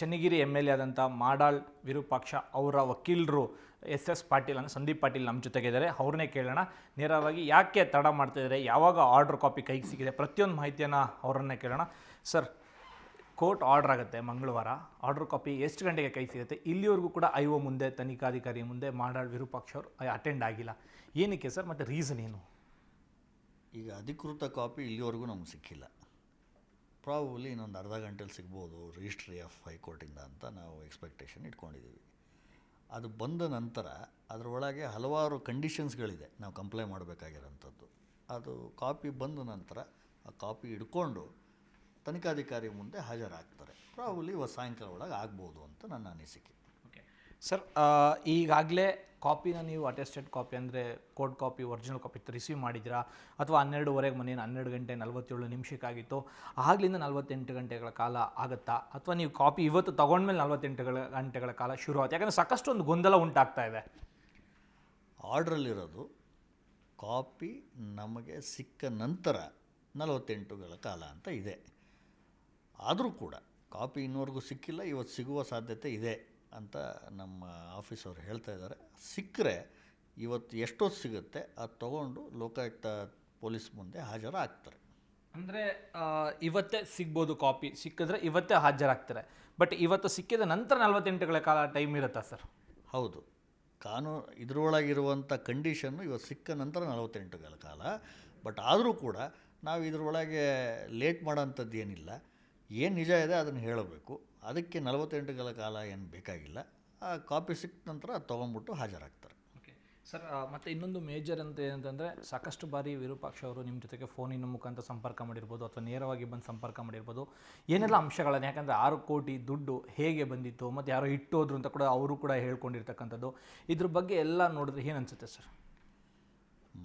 Channagiri M L A ಆದಂಥ ಮಾಡಾಳ್ ವಿರೂಪಾಕ್ಷ ಅವರ ವಕೀಲರು ಎಸ್ ಎಸ್ ಪಾಟೀಲ್ ಅಂದರೆ ಸಂದೀಪ್ ಪಾಟೀಲ್ ನಮ್ಮ ಜೊತೆಗಿದ್ದಾರೆ ಅವ್ರನ್ನೇ ಕೇಳೋಣ. ನೇರವಾಗಿ ಯಾಕೆ ತಡ ಮಾಡ್ತಿದ್ದಾರೆ ಯಾವಾಗ ಆರ್ಡರ್ ಕಾಪಿ ಕೈಗೆ ಸಿಕ್ಕಿದೆ? ಪ್ರತಿಯೊಂದು ಮಾಹಿತಿಯನ್ನು ಅವರನ್ನೇ ಕೇಳೋಣ. ಸರ್, ಕೋರ್ಟ್ ಆರ್ಡರ್ ಆಗುತ್ತೆ ಮಂಗಳವಾರ. ಆರ್ಡರ್ ಕಾಪಿ ಎಷ್ಟು ಗಂಟೆಗೆ ಕೈ ಸಿಗುತ್ತೆ? ಇಲ್ಲಿವರೆಗೂ ಕೂಡ ಐ ಒ ಮುಂದೆ, ತನಿಖಾಧಿಕಾರಿ ಮುಂದೆ ಮಾಡಾಳ್ ವಿರೂಪಾಕ್ಷ ಅವರು ಅಟೆಂಡ್ ಆಗಿಲ್ಲ. ಏನಕ್ಕೆ ಸರ್? ಮತ್ತು ರೀಸನ್ ಏನು? ಈಗ ಅಧಿಕೃತ ಕಾಪಿ ಇಲ್ಲಿವರೆಗೂ ನಮ್ಗೆ ಸಿಕ್ಕಿಲ್ಲ. ಪ್ರಾಬಲಿ ಇನ್ನೊಂದು ಅರ್ಧ ಗಂಟೆಲಿ ಸಿಗ್ಬೋದು ರಿಜಿಸ್ಟ್ರಿ ಆಫ್ ಹೈಕೋರ್ಟಿಂದ ಅಂತ ನಾವು ಎಕ್ಸ್ಪೆಕ್ಟೇಷನ್ ಇಟ್ಕೊಂಡಿದ್ದೀವಿ. ಅದು ಬಂದ ನಂತರ ಅದರೊಳಗೆ ಹಲವಾರು ಕಂಡೀಷನ್ಸ್ಗಳಿದೆ ನಾವು ಕಂಪ್ಲೈ ಮಾಡಬೇಕಾಗಿರೋಂಥದ್ದು. ಅದು ಕಾಪಿ ಬಂದ ನಂತರ ಆ ಕಾಪಿ ಇಟ್ಕೊಂಡು ತನಿಖಾಧಿಕಾರಿ ಮುಂದೆ ಹಾಜರಾಗ್ತಾರೆ. ಪ್ರಾಬಲಿ ಇವತ್ತು ಸಾಯಂಕಾಲ ಒಳಗೆ ಆಗ್ಬೋದು ಅಂತ ನನ್ನ ಅನಿಸಿಕೆ. ಓಕೆ ಸರ್ ಈಗಾಗಲೇ ಕಾಪಿನ ನೀವು ಅಟೆಸ್ಟೆಡ್ ಕಾಪಿ ಅಂದರೆ court copy original copy receive ಮಾಡಿದ್ದೀರಾ? ಅಥವಾ ಹನ್ನೆರಡುವರೆಗೆ ಮನೇನು ಹನ್ನೆರಡು ಗಂಟೆ ನಲವತ್ತೇಳು ನಿಮಿಷಕ್ಕಾಗಿತ್ತು ಆಗಲಿಂದ ನಲವತ್ತೆಂಟು ಗಂಟೆಗಳ ಕಾಲ ಆಗುತ್ತಾ? ಅಥವಾ ನೀವು ಕಾಪಿ ಇವತ್ತು ತೊಗೊಂಡ್ಮೇಲೆ ನಲವತ್ತೆಂಟು ಗಂಟೆಗಳ ಕಾಲ ಶುರು ಆಗುತ್ತೆ ಯಾಕಂದರೆ ಸಾಕಷ್ಟು ಒಂದು ಗೊಂದಲ ಉಂಟಾಗ್ತಾ ಇದೆ. ಆರ್ಡ್ರಲ್ಲಿರೋದು ಕಾಪಿ ನಮಗೆ ಸಿಕ್ಕ ನಂತರ ನಲವತ್ತೆಂಟುಗಳ ಕಾಲ ಅಂತ ಇದೆ. ಆದರೂ ಕೂಡ ಕಾಪಿ ಇನ್ನೂವರೆಗೂ ಸಿಕ್ಕಿಲ್ಲ, ಇವತ್ತು ಸಿಗುವ ಸಾಧ್ಯತೆ ಇದೆ. ಅಂತ ನಮ್ಮ ಆಫೀಸವ್ರು ಹೇಳ್ತಾ ಇದ್ದಾರೆ. ಸಿಕ್ಕರೆ ಇವತ್ತು ಎಷ್ಟೊತ್ತು ಸಿಗುತ್ತೆ ಅದು ತೊಗೊಂಡು ಲೋಕಾಯುಕ್ತ ಪೊಲೀಸ್ ಮುಂದೆ ಹಾಜರಾಗ್ತಾರೆ. ಅಂದರೆ ಇವತ್ತೇ ಸಿಗ್ಬೋದು ಕಾಪಿ. ಸಿಕ್ಕಿದ್ರೆ ಇವತ್ತೇ ಹಾಜರಾಗ್ತಾರೆ. ಬಟ್ ಇವತ್ತು ಸಿಕ್ಕಿದ ನಂತರ ನಲವತ್ತೆಂಟುಗಳ ಕಾಲ ಟೈಮ್ ಇರುತ್ತಾ ಸರ್ ಹೌದು. ಕಾನೂನು ಇದರೊಳಗಿರುವಂಥ ಕಂಡೀಷನ್ನು ಇವತ್ತು ಸಿಕ್ಕ ನಂತರ ನಲವತ್ತೆಂಟುಗಳ ಕಾಲ. ಬಟ್ ಆದರೂ ಕೂಡ ನಾವು ಇದರೊಳಗೆ ಲೇಟ್ ಮಾಡೋಂಥದ್ದು ಏನಿಲ್ಲ ಏನು ನಿಜ ಇದೆ ಅದನ್ನು ಹೇಳಬೇಕು. ಅದಕ್ಕೆ ನಲವತ್ತೆಂಟುಗಳ ಕಾಲ ಏನು ಬೇಕಾಗಿಲ್ಲ. ಆ ಕಾಪಿ ಸಿಕ್ಕ ನಂತರ ಅದು ತೊಗೊಂಬಿಟ್ಟು ಹಾಜರಾಗ್ತಾರೆ. ಓಕೆ. ಸರ್ ಮತ್ತು ಇನ್ನೊಂದು ಮೇಜರ್ ಅಂತ ಏನಂತಂದರೆ ಸಾಕಷ್ಟು ಬಾರಿ ವಿರೂಪಾಕ್ಷ ಅವರು ನಿಮ್ಮ ಜೊತೆಗೆ ಫೋನಿನ ಮುಖಾಂತರ ಸಂಪರ್ಕ ಮಾಡಿರ್ಬೋದು ಅಥವಾ ನೇರವಾಗಿ ಬಂದು ಸಂಪರ್ಕ ಮಾಡಿರ್ಬೋದು. ಏನೆಲ್ಲ ಅಂಶಗಳನ್ನು ಯಾಕಂದರೆ ಆರು ಕೋಟಿ ದುಡ್ಡು ಹೇಗೆ ಬಂದಿತ್ತು ಮತ್ತು ಯಾರೋ ಇಟ್ಟೋದ್ರು ಅಂತ ಕೂಡ ಅವರು ಕೂಡ ಹೇಳ್ಕೊಂಡಿರ್ತಕ್ಕಂಥದ್ದು. ಇದ್ರ ಬಗ್ಗೆ ಎಲ್ಲ ನೋಡಿದ್ರೆ ಏನು ಅನಿಸುತ್ತೆ ಸರ್?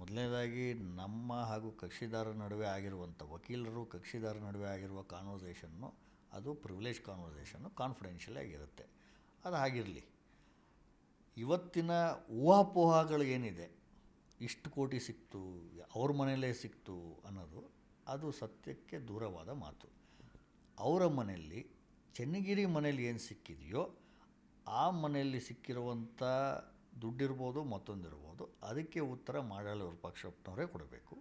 ಮೊದಲನೇದಾಗಿ ನಮ್ಮ ಹಾಗೂ ಕಕ್ಷಿದಾರರ ನಡುವೆ ಆಗಿರುವಂಥ ವಕೀಲರು ಕಕ್ಷಿದಾರರ ನಡುವೆ ಆಗಿರುವ ಕಾನ್ವರ್ಸೇಷನ್ನು ಅದು ಪ್ರಿವಿಲೇಜ್ ಕಾನ್ವರ್ಸೇಷನ್ನು ಕಾನ್ಫಿಡೆನ್ಷಿಯಲ್ ಆಗಿರುತ್ತೆ. ಅದು ಆಗಿರಲಿ ಇವತ್ತಿನ ಊಹಾಪೋಹಗಳು ಏನಿದೆ? ಇಷ್ಟು ಕೋಟಿ ಸಿಕ್ತು, ಅವ್ರ ಮನೆಯಲ್ಲೇ ಸಿಕ್ತು ಅನ್ನೋದು ಅದು ಸತ್ಯಕ್ಕೆ ದೂರವಾದ ಮಾತು. ಅವರ ಮನೆಯಲ್ಲಿ, ಚೆನ್ನಗಿರಿ ಮನೇಲಿ ಏನು ಸಿಕ್ಕಿದೆಯೋ, ಆ ಮನೆಯಲ್ಲಿ ಸಿಕ್ಕಿರುವಂಥ ದುಡ್ಡಿರ್ಬೋದು, ಮತ್ತೊಂದಿರ್ಬೋದು, ಅದಕ್ಕೆ ಉತ್ತರ ಮಾಡಲು ವಿರೂಪಾಕ್ಷಪ್ಪನವರೇ ಕೊಡಬೇಕು.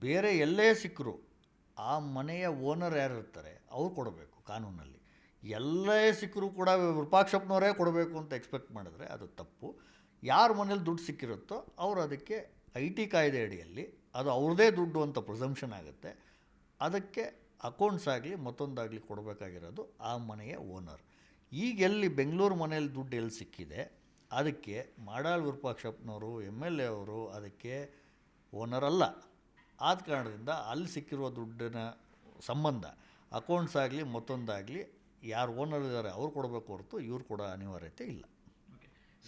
ಬೇರೆ ಎಲ್ಲೇ ಸಿಕ್ಕರು ಆ ಮನೆಯ ಓನರ್ ಯಾರು ಇರ್ತಾರೆ ಅವ್ರು ಕೊಡಬೇಕು ಕಾನೂನಲ್ಲಿ. ಎಲ್ಲ ಸಿಕ್ಕರೂ ಕೂಡ ವಿರೂಪಾಕ್ಷಪ್ಪನವರೇ ಕೊಡಬೇಕು ಅಂತ ಎಕ್ಸ್ಪೆಕ್ಟ್ ಮಾಡಿದ್ರೆ ಅದು ತಪ್ಪು. ಯಾರ ಮನೇಲಿ ದುಡ್ಡು ಸಿಕ್ಕಿರುತ್ತೋ ಅವರು ಅದಕ್ಕೆ ಐ ಟಿ ಕಾಯ್ದೆ ಅಡಿಯಲ್ಲಿ ಅದು ಅವ್ರದ್ದೇ ದುಡ್ಡು ಅಂತ ಪ್ರಿಸಂಪ್ಷನ್ ಆಗುತ್ತೆ. ಅದಕ್ಕೆ ಅಕೌಂಟ್ಸ್ ಆಗಲಿ ಮತ್ತೊಂದಾಗಲಿ ಕೊಡಬೇಕಾಗಿರೋದು ಆ ಮನೆಯ ಓನರ್ ಈಗ ಎಲ್ಲಿ ಬೆಂಗಳೂರು ಮನೇಲಿ ದುಡ್ಡು ಎಲ್ಲಿ ಸಿಕ್ಕಿದೆ, ಅದಕ್ಕೆ ಮಾಡಾಳ್ ವಿರೂಪಾಕ್ಷಪ್ಪನವರು, ಎಂ ಎಲ್ ಎ ಅವರು ಅದಕ್ಕೆ ಓನರ್ ಅಲ್ಲ. ಆದ ಕಾರಣದಿಂದ ಅಲ್ಲಿ ಸಿಕ್ಕಿರುವ ದುಡ್ಡಿನ ಸಂಬಂಧ ಅಕೌಂಟ್ಸ್ ಆಗಲಿ ಮತ್ತೊಂದಾಗಲಿ ಯಾರು ಓನರ್ ಇದ್ದಾರೆ ಅವ್ರು ಕೊಡಬೇಕು ಹೊರತು ಇವ್ರು ಕೊಡೋ ಅನಿವಾರ್ಯತೆ ಇಲ್ಲ.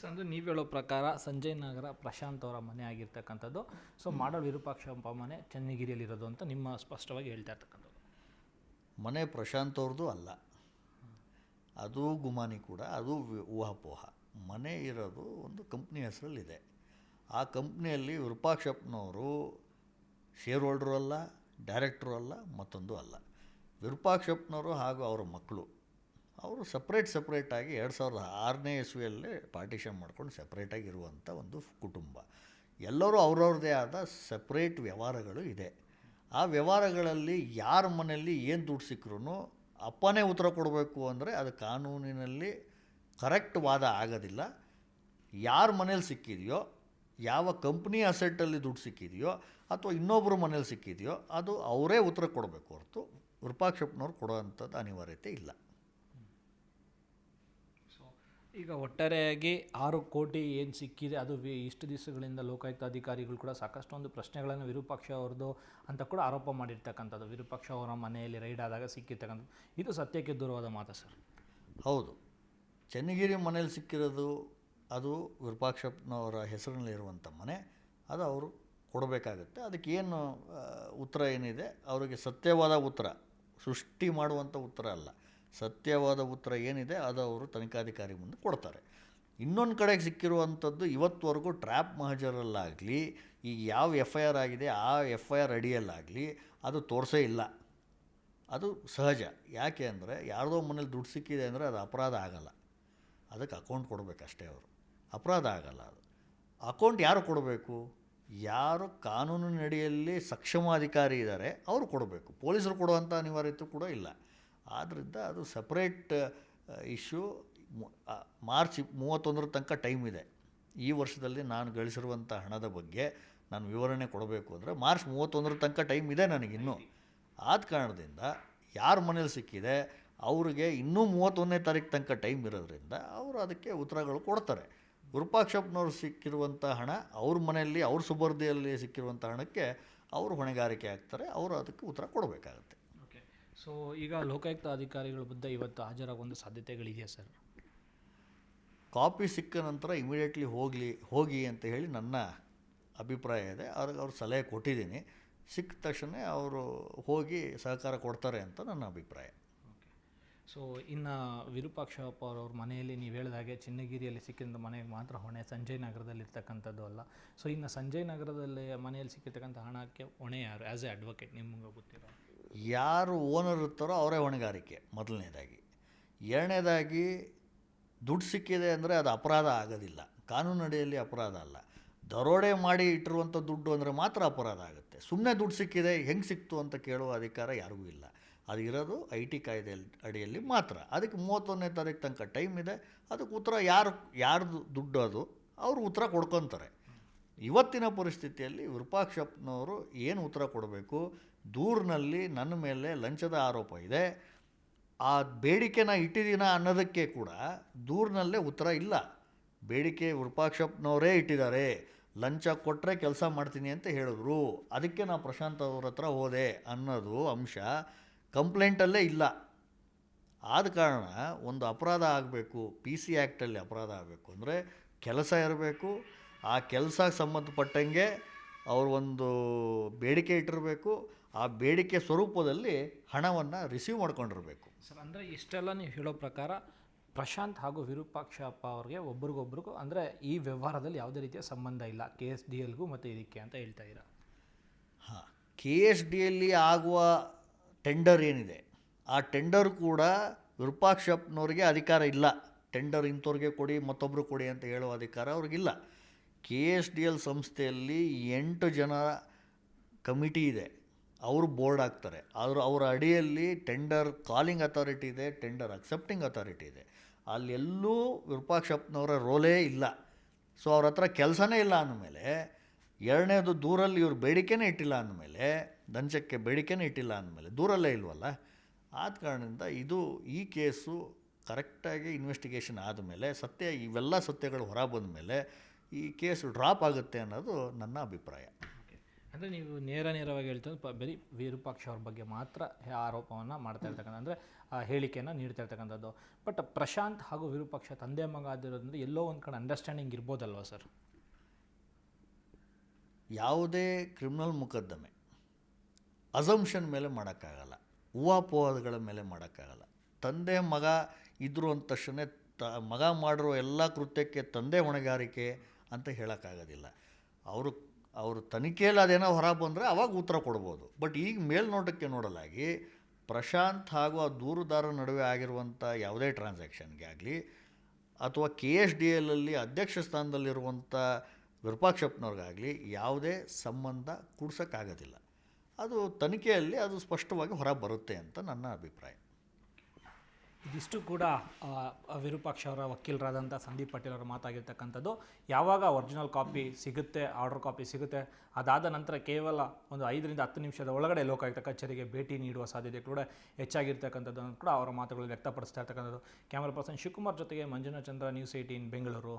ಸೊ ಅಂದರೆ ನೀವು ಹೇಳೋ ಪ್ರಕಾರ ಸಂಜಯ್ ನಗರ ಪ್ರಶಾಂತ್ ಅವರ ಮನೆ ಆಗಿರ್ತಕ್ಕಂಥದ್ದು. ಸೊ ಮಾಡೋ ವಿರೂಪಾಕ್ಷಪ್ಪ ಮನೆ ಚನ್ನಗಿರಿಯಲ್ಲಿರೋದು ಅಂತ ನಿಮ್ಮ ಸ್ಪಷ್ಟವಾಗಿ ಹೇಳ್ತಾ ಇರ್ತಕ್ಕಂಥದ್ದು. ಮನೆ ಪ್ರಶಾಂತ್ ಅವ್ರದ್ದು ಅಲ್ಲ. ಅದು ಗುಮಾನಿ ಕೂಡ ಅದು ಊಹಾಪೋಹ. ಮನೆ ಇರೋದು ಒಂದು ಕಂಪ್ನಿ ಹೆಸರಲ್ಲಿದೆ. ಆ ಕಂಪ್ನಿಯಲ್ಲಿ ವಿರೂಪಾಕ್ಷಪ್ಪನವರು ಶೇರ್ ಹೋಲ್ಡ್ರು ಅಲ್ಲ ಡೈರೆಕ್ಟ್ರು ಅಲ್ಲ, ಮತ್ತೊಂದು ಅಲ್ಲ. ವಿರೂಪಾಕ್ಷಪ್ಪನವರು ಹಾಗೂ ಅವರ ಮಕ್ಕಳು, ಅವರು ಸಪ್ರೇಟ್ ಸಪ್ರೇಟಾಗಿ ಎರಡು ಸಾವಿರದ ಆರನೇ ಇಸ್ವಿಯಲ್ಲೇ ಪಾರ್ಟಿಷನ್ ಮಾಡ್ಕೊಂಡು ಸಪ್ರೇಟಾಗಿ ಇರುವಂಥ ಒಂದು ಕುಟುಂಬ. ಎಲ್ಲರೂ ಅವ್ರವ್ರದ್ದೇ ಆದ ಸಪ್ರೇಟ್ ವ್ಯವಹಾರಗಳು ಇದೆ. ಆ ವ್ಯವಹಾರಗಳಲ್ಲಿ ಯಾರ ಮನೆಯಲ್ಲಿ ಏನು ದುಡ್ಡು ಸಿಕ್ಕರೂ ಅಪ್ಪನೇ ಉತ್ತರ ಕೊಡಬೇಕು ಅಂದರೆ ಅದು ಕಾನೂನಿನಲ್ಲಿ ಕರೆಕ್ಟ್ ವಾದ ಆಗೋದಿಲ್ಲ. ಯಾರ ಮನೇಲಿ ಸಿಕ್ಕಿದೆಯೋ ಯಾವ ಕಂಪ್ನಿ ಅಸೆಟ್ಟಲ್ಲಿ ದುಡ್ಡು ಸಿಕ್ಕಿದೆಯೋ ಅಥವಾ ಇನ್ನೊಬ್ಬರು ಮನೇಲಿ ಸಿಕ್ಕಿದೆಯೋ ಅದು ಅವರೇ ಉತ್ತರ ಕೊಡಬೇಕು ಹೊರತು ವಿರೂಪಾಕ್ಷಪ್ಪನವ್ರು ಕೊಡೋ ಅಂಥದ್ದು ಅನಿವಾರ್ಯತೆ ಇಲ್ಲ. ಸೊ ಈಗ ಒಟ್ಟಾರೆಯಾಗಿ ಆರು ಕೋಟಿ ಏನು ಸಿಕ್ಕಿದೆ ಅದು ವಿ- ಇಷ್ಟು ದಿವಸಗಳಿಂದ ಲೋಕಾಯುಕ್ತ ಅಧಿಕಾರಿಗಳು ಕೂಡ ಸಾಕಷ್ಟು ಒಂದು ಪ್ರಶ್ನೆಗಳನ್ನು ವಿರೂಪಾಕ್ಷ ಅವ್ರದ್ದು ಅಂತ ಕೂಡ ಆರೋಪ ಮಾಡಿರ್ತಕ್ಕಂಥದ್ದು. ವಿರೂಪಾಕ್ಷ ಅವರ ಮನೆಯಲ್ಲಿ ರೈಡ್ ಆದಾಗ ಸಿಕ್ಕಿರ್ತಕ್ಕಂಥದ್ದು. ಇದು ಸತ್ಯಕ್ಕೆ ದೂರವಾದ ಮಾತು ಸರ್? ಹೌದು. ಚನ್ನಗಿರಿ ಮನೇಲಿ ಸಿಕ್ಕಿರೋದು ಅದು ವಿರೂಪಾಕ್ಷಪ್ಪನವರ ಹೆಸರಿನಲ್ಲಿರುವಂಥ ಮನೆ, ಅದು ಅವರು ಕೊಡಬೇಕಾಗುತ್ತೆ. ಏನು ಉತ್ತರ ಏನಿದೆ? ಅವರಿಗೆ ಸತ್ಯವಾದ ಉತ್ತರ, ಸೃಷ್ಟಿ ಮಾಡುವಂಥ ಉತ್ತರ ಅಲ್ಲ. ಸತ್ಯವಾದ ಉತ್ತರ ಏನಿದೆ? ಅದು ಅವರು ತನಿಖಾಧಿಕಾರಿ ಮುಂದೆ ಕೊಡ್ತಾರೆ. ಇನ್ನೊಂದು ಕಡೆಗೆ ಸಿಕ್ಕಿರುವಂಥದ್ದು, ಇವತ್ತುವರೆಗೂ ಟ್ರ್ಯಾಪ್ ಮಹಜರಲ್ಲಾಗಲಿ ಈಗ ಯಾವ ಎಫ್ ಐ ಆರ್ ಆಗಿದೆ, ಆ ಎಫ್ ಐ ಆರ್ ಅಡಿಯಲ್ಲಾಗಲಿ, ಅದು ತೋರಿಸೇ ಇಲ್ಲ. ಅದು ಸಹಜ. ಯಾಕೆ ಅಂದರೆ, ಯಾರದೋ ಮನೇಲಿ ದುಡ್ಡು ಸಿಕ್ಕಿದೆ ಅಂದರೆ ಅದು ಅಪರಾಧ ಆಗಲ್ಲ. ಅದಕ್ಕೆ ಅಕೌಂಟ್ ಕೊಡಬೇಕಷ್ಟೇ ಅವರು. ಅಪರಾಧ ಆಗಲ್ಲ ಅದು. ಅಕೌಂಟ್ ಯಾರು ಕೊಡಬೇಕು? ಯಾರು ಕಾನೂನಿನಡಿಯಲ್ಲಿ ಸಕ್ಷಮ ಅಧಿಕಾರಿ ಇದ್ದಾರೆ ಅವರು ಕೊಡಬೇಕು. ಪೊಲೀಸರು ಕೊಡುವಂಥ ಅನಿವಾರ್ಯತೆ ಕೂಡ ಇಲ್ಲ. ಆದ್ದರಿಂದ ಅದು ಸಪ್ರೇಟ್ ಇಶ್ಯೂ ಮಾರ್ಚ್ ಮೂವತ್ತೊಂದರ ತನಕ ಟೈಮ್ ಇದೆ. ಈ ವರ್ಷದಲ್ಲಿ ನಾನು ಗಳಿಸಿರುವಂಥ ಹಣದ ಬಗ್ಗೆ ನಾನು ವಿವರಣೆ ಕೊಡಬೇಕು ಅಂದರೆ ಮಾರ್ಚ್ ಮೂವತ್ತೊಂದರ ತನಕ ಟೈಮ್ ಇದೆ ನನಗಿನ್ನೂ ಆದ ಕಾರಣದಿಂದ ಯಾರ ಮನೇಲಿ ಸಿಕ್ಕಿದೆ, ಅವರಿಗೆ ಇನ್ನೂ ಮೂವತ್ತೊಂದನೇ ತಾರೀಕು ತನಕ ಟೈಮ್ ಇರೋದ್ರಿಂದ ಅವರು ಅದಕ್ಕೆ ಉತ್ತರಗಳು ಕೊಡ್ತಾರೆ. ವಿರೂಪಾಕ್ಷಪ್ಪನವ್ರು ಸಿಕ್ಕಿರುವಂಥ ಹಣ ಅವ್ರ ಮನೆಯಲ್ಲಿ ಅವ್ರ ಸುಬರ್ದಿಯಲ್ಲಿ ಸಿಕ್ಕಿರುವಂಥ ಹಣಕ್ಕೆ ಅವರು ಹೊಣೆಗಾರಿಕೆ ಆಗ್ತಾರೆ ಅವರು ಅದಕ್ಕೆ ಉತ್ತರ ಕೊಡಬೇಕಾಗುತ್ತೆ. ಓಕೆ. ಸೊ ಈಗ ಲೋಕಾಯುಕ್ತ ಅಧಿಕಾರಿಗಳ ಬುದ್ಧ ಇವತ್ತು ಹಾಜರಾಗುವಂಥ ಸಾಧ್ಯತೆಗಳಿದೆಯಾ ಸರ್? ಕಾಪಿ ಸಿಕ್ಕ ನಂತರ ಇಮಿಡಿಯೇಟ್ಲಿ ಹೋಗಲಿ ಹೋಗಿ ಅಂತ ಹೇಳಿ ನನ್ನ ಅಭಿಪ್ರಾಯ ಇದೆ. ಅವ್ರಿಗೆ ಅವ್ರ ಸಲಹೆ ಕೊಟ್ಟಿದ್ದೀನಿ. ಸಿಕ್ಕ ತಕ್ಷಣ ಅವರು ಹೋಗಿ ಸಹಕಾರ ಕೊಡ್ತಾರೆ ಅಂತ ನನ್ನ ಅಭಿಪ್ರಾಯ. ಸೊ ಇನ್ನು ವಿರೂಪಾಕ್ಷಪ್ಪ ಅವ್ರವ್ರ ಮನೆಯಲ್ಲಿ ನೀವು ಹೇಳಿದ ಹಾಗೆ ಚಿನ್ನಗಿರಿಯಲ್ಲಿ ಸಿಕ್ಕಿದ ಮನೆಗೆ ಮಾತ್ರ ಹೊಣೆ, ಸಂಜಯ್ ನಗರದಲ್ಲಿ ಇರ್ತಕ್ಕಂಥದ್ದು ಅಲ್ಲ. ಸೊ ಇನ್ನು ಸಂಜಯ್ ನಗರದಲ್ಲಿ ಮನೆಯಲ್ಲಿ ಸಿಕ್ಕಿರ್ತಕ್ಕಂಥ ಹಣಕ್ಕೆ ಹೊಣೆ ಯಾರು? ಆ್ಯಸ್ ಎ ಅಡ್ವೊಕೇಟ್ ನಿಮ್ಗೆ ಗೊತ್ತಿರೋ ಯಾರು ಓನರ್ ಇರ್ತಾರೋ ಅವರೇ ಹೊಣೆಗಾರಿಕೆ ಮೊದಲನೇದಾಗಿ. ಎರಡನೇದಾಗಿ, ದುಡ್ಡು ಸಿಕ್ಕಿದೆ ಅಂದರೆ ಅದು ಅಪರಾಧ ಆಗೋದಿಲ್ಲ. ಕಾನೂನು ಅಡಿಯಲ್ಲಿ ಅಪರಾಧ ಅಲ್ಲ. ದರೋಡೆ ಮಾಡಿ ಇಟ್ಟಿರುವಂಥ ದುಡ್ಡು ಅಂದರೆ ಮಾತ್ರ ಅಪರಾಧ ಆಗುತ್ತೆ. ಸುಮ್ಮನೆ ದುಡ್ಡು ಸಿಕ್ಕಿದೆ, ಹೆಂಗೆ ಸಿಕ್ತು ಅಂತ ಕೇಳುವ ಅಧಿಕಾರ ಯಾರಿಗೂ ಇಲ್ಲ. ಅದು ಇರೋದು ಐ ಟಿ ಕಾಯ್ದೆ ಅಡಿಯಲ್ಲಿ ಮಾತ್ರ. ಅದಕ್ಕೆ ಮೂವತ್ತೊಂದನೇ ತಾರೀಕು ತನಕ ಟೈಮ್ ಇದೆ. ಅದಕ್ಕೆ ಉತ್ತರ ಯಾರು, ಯಾರ್ದು ದುಡ್ಡು ಅದು, ಅವರು ಉತ್ತರ ಕೊಡ್ಕೊತಾರೆ. ಇವತ್ತಿನ ಪರಿಸ್ಥಿತಿಯಲ್ಲಿ ವಿರೂಪಾಕ್ಷಪ್ಪನವರು ಏನು ಉತ್ತರ ಕೊಡಬೇಕು? ದೂರಿನಲ್ಲಿ ನನ್ನ ಮೇಲೆ ಲಂಚದ ಆರೋಪ ಇದೆ. ಆ ಬೇಡಿಕೆನ ಇಟ್ಟಿದ್ದೀನ ಅನ್ನೋದಕ್ಕೆ ಕೂಡ ದೂರಿನಲ್ಲೇ ಉತ್ತರ ಇಲ್ಲ. ಬೇಡಿಕೆ ವಿರೂಪಾಕ್ಷಪ್ಪನವರೇ ಇಟ್ಟಿದ್ದಾರೆ. ಲಂಚ ಕೊಟ್ಟರೆ ಕೆಲಸ ಮಾಡ್ತೀನಿ ಅಂತ ಹೇಳಿದ್ರು. ಅದಕ್ಕೆ ನಾನು ಪ್ರಶಾಂತ್ ಅವ್ರ ಹತ್ರ ಹೋದೆ ಅನ್ನೋದು ಅಂಶ. ಕಂಪ್ಲೇಂಟಲ್ಲೇ ಇಲ್ಲ. ಆದ ಕಾರಣ ಒಂದು ಅಪರಾಧ ಆಗಬೇಕು ಪಿ ಸಿ ಆ್ಯಕ್ಟಲ್ಲಿ ಅಪರಾಧ ಆಗಬೇಕು ಅಂದರೆ ಕೆಲಸ ಇರಬೇಕು. ಆ ಕೆಲಸಕ್ಕೆ ಸಂಬಂಧಪಟ್ಟಂಗೆ ಅವರು ಒಂದು ಬೇಡಿಕೆ ಇಟ್ಟಿರಬೇಕು. ಆ ಬೇಡಿಕೆ ಸ್ವರೂಪದಲ್ಲಿ ಹಣವನ್ನು ರಿಸೀವ್ ಮಾಡ್ಕೊಂಡಿರಬೇಕು. ಸರ್ ಅಂದರೆ ಇಷ್ಟೆಲ್ಲ ನೀವು ಹೇಳೋ ಪ್ರಕಾರ ಪ್ರಶಾಂತ್ ಹಾಗೂ ವಿರೂಪಾಕ್ಷಪ್ಪ ಅವ್ರಿಗೆ ಒಬ್ರಿಗೊಬ್ರಿಗೂ ಅಂದರೆ ಈ ವ್ಯವಹಾರದಲ್ಲಿ ಯಾವುದೇ ರೀತಿಯ ಸಂಬಂಧ ಇಲ್ಲ. ಕೆ ಎಸ್ ಡಿ ಎಲ್ಗೂ ಮತ್ತು ಇದಕ್ಕೆ ಅಂತ ಹೇಳ್ತಾ ಇದ್ದೀರಾ? ಹಾಂ ಕೆ ಎಸ್ ಡಿಯಲ್ಲಿ ಆಗುವ ಟೆಂಡರ್ ಏನಿದೆ, ಆ ಟೆಂಡರ್ ಕೂಡ ವಿರೂಪಾಕ್ಷಪ್ಪನವ್ರಿಗೆ ಅಧಿಕಾರ ಇಲ್ಲ. ಟೆಂಡರ್ ಇಂಥವ್ರಿಗೆ ಕೊಡಿ ಮತ್ತೊಬ್ಬರು ಕೊಡಿ ಅಂತ ಹೇಳುವ ಅಧಿಕಾರ ಅವ್ರಿಗಿಲ್ಲ. ಕೆ ಎಸ್ ಡಿ ಎಲ್ ಸಂಸ್ಥೆಯಲ್ಲಿ ಎಂಟು ಜನ ಕಮಿಟಿ ಇದೆ. ಅವರು ಬೋರ್ಡ್ ಆಗ್ತಾರೆ ಆದರೆ ಅವರ ಅಡಿಯಲ್ಲಿ ಟೆಂಡರ್ ಕಾಲಿಂಗ್ ಅಥಾರಿಟಿ ಇದೆ, ಟೆಂಡರ್ ಅಕ್ಸೆಪ್ಟಿಂಗ್ ಅಥಾರಿಟಿ ಇದೆ. ಅಲ್ಲೆಲ್ಲೂ ವಿರೂಪಾಕ್ಷಪ್ಪನವರ ರೋಲೇ ಇಲ್ಲ. ಸೊ ಅವ್ರ ಹತ್ರ ಕೆಲಸನೇ ಇಲ್ಲ ಅಂದಮೇಲೆ ಎರಡನೇದು ದೂರಲ್ಲಿ ಇವರು ಬೇಡಿಕೆನೇ ಇಟ್ಟಿಲ್ಲ ಅಂದಮೇಲೆ ದಂಚಕ್ಕೆ ಬೇಡಿಕೆನೇ ಇಟ್ಟಿಲ್ಲ ಅಂದಮೇಲೆ, ದೂರಲ್ಲೇ ಇಲ್ವಲ್ಲ? ಆದ ಕಾರಣದಿಂದ ಇದು ಈ ಕೇಸು ಕರೆಕ್ಟಾಗಿ ಇನ್ವೆಸ್ಟಿಗೇಷನ್ ಆದಮೇಲೆ, ಸತ್ಯ ಇವೆಲ್ಲ ಸತ್ಯಗಳು ಹೊರ ಬಂದ ಮೇಲೆ ಈ ಕೇಸು ಡ್ರಾಪ್ ಆಗುತ್ತೆ ಅನ್ನೋದು ನನ್ನ ಅಭಿಪ್ರಾಯ. ಅಂದರೆ ನೀವು ನೇರ ನೇರವಾಗಿ ಹೇಳ್ತಾರೆ ಪ ಬರೀ ವಿರೂಪಾಕ್ಷ ಅವ್ರ ಬಗ್ಗೆ ಮಾತ್ರ ಆರೋಪವನ್ನು ಮಾಡ್ತಾ ಇರ್ತಕ್ಕಂಥ ಅಂದರೆ ಆ ಹೇಳಿಕೆಯನ್ನು ನೀಡ್ತಾ ಇರ್ತಕ್ಕಂಥದ್ದು. ಬಟ್ ಪ್ರಶಾಂತ್ ಹಾಗೂ ವಿರೂಪಾಕ್ಷ ತಂದೆ ಮಗ ಆಗಿರೋದ್ರಿಂದ ಎಲ್ಲೋ ಒಂದು ಕಡೆ ಅಂಡರ್ಸ್ಟ್ಯಾಂಡಿಂಗ್ ಇರ್ಬೋದಲ್ವ ಸರ್? ಯಾವುದೇ ಕ್ರಿಮಿನಲ್ ಮೊಕದ್ದಮೆ ಅಸಂಪ್ಷನ್ ಮೇಲೆ ಮಾಡೋಕ್ಕಾಗಲ್ಲ ಊಹಾಪೋಹಗಳ ಮೇಲೆ ಮಾಡೋಕ್ಕಾಗಲ್ಲ. ತಂದೆ, ಮಗ ಇದ್ದರು ಅಂದ ತಕ್ಷಣ ತ, ಮಗ ಮಾಡಿರೋ ಎಲ್ಲ ಕೃತ್ಯಕ್ಕೆ ತಂದೆ ಹೊಣೆಗಾರಿಕೆ ಅಂತ ಹೇಳೋಕ್ಕಾಗೋದಿಲ್ಲ. ಅವರು ಅವರು ತನಿಖೆಯಲ್ಲಿ ಅದೇನೋ ಹೊರ ಬಂದರೆ ಅವಾಗ ಉತ್ತರ ಕೊಡ್ಬೋದು. ಬಟ್ ಈಗ ಮೇಲ್ನೋಟಕ್ಕೆ ನೋಡಲಾಗಿ ಪ್ರಶಾಂತ್ ಹಾಗೂ ಆ ದೂರುದಾರ ನಡುವೆ ಆಗಿರುವಂಥ ಯಾವುದೇ ಟ್ರಾನ್ಸಾಕ್ಷನ್ಗೆ ಆಗಲಿ, ಅಥವಾ ಕೆ ಎಸ್ ಡಿ ಎಲ್ಲಲ್ಲಿ ಅಧ್ಯಕ್ಷ ಸ್ಥಾನದಲ್ಲಿರುವಂಥ ವಿರೂಪಾಕ್ಷಪ್ಪನವ್ರಿಗಾಗಲಿ ಯಾವುದೇ ಸಂಬಂಧ ಕೂಡ್ಸೋಕ್ಕಾಗೋದಿಲ್ಲ. ಅದು ತನಿಖೆಯಲ್ಲಿ ಅದು ಸ್ಪಷ್ಟವಾಗಿ ಹೊರ ಬರುತ್ತೆ ಅಂತ ನನ್ನ ಅಭಿಪ್ರಾಯ. ಇದಿಷ್ಟು ಕೂಡ ವಿರೂಪಾಕ್ಷ ಅವರ ವಕೀಲರಾದಂಥ ಸಂದೀಪ್ ಪಟೇಲ್ ಅವರ ಮಾತಾಗಿರ್ತಕ್ಕಂಥದ್ದು. ಯಾವಾಗ ಒರಿಜಿನಲ್ ಕಾಪಿ ಸಿಗುತ್ತೆ ಆರ್ಡರ್ ಕಾಪಿ ಸಿಗುತ್ತೆ, ಅದಾದ ನಂತರ ಕೇವಲ ಒಂದು ಐದರಿಂದ ಹತ್ತು ನಿಮಿಷದ ಒಳಗಡೆ ಲೋಕಾಯುಕ್ತ ಕಚೇರಿಗೆ ಭೇಟಿ ನೀಡುವ ಸಾಧ್ಯತೆ ಕೂಡ ಹೆಚ್ಚಾಗಿರ್ತಕ್ಕಂಥದ್ದು ಕೂಡ ಅವರ ಮಾತುಗಳು ವ್ಯಕ್ತಪಡಿಸ್ತಾ ಇರ್ತಕ್ಕಂಥದ್ದು. ಕ್ಯಾಮರಾ ಪರ್ಸನ್ ಶಿವಕುಮಾರ್ ಜೊತೆಗೆ ಮಂಜುನಾಥ್ ಚಂದ್ರ ನ್ಯೂಸ್ ಏಯ್ಟೀನ್ ಬೆಂಗಳೂರು.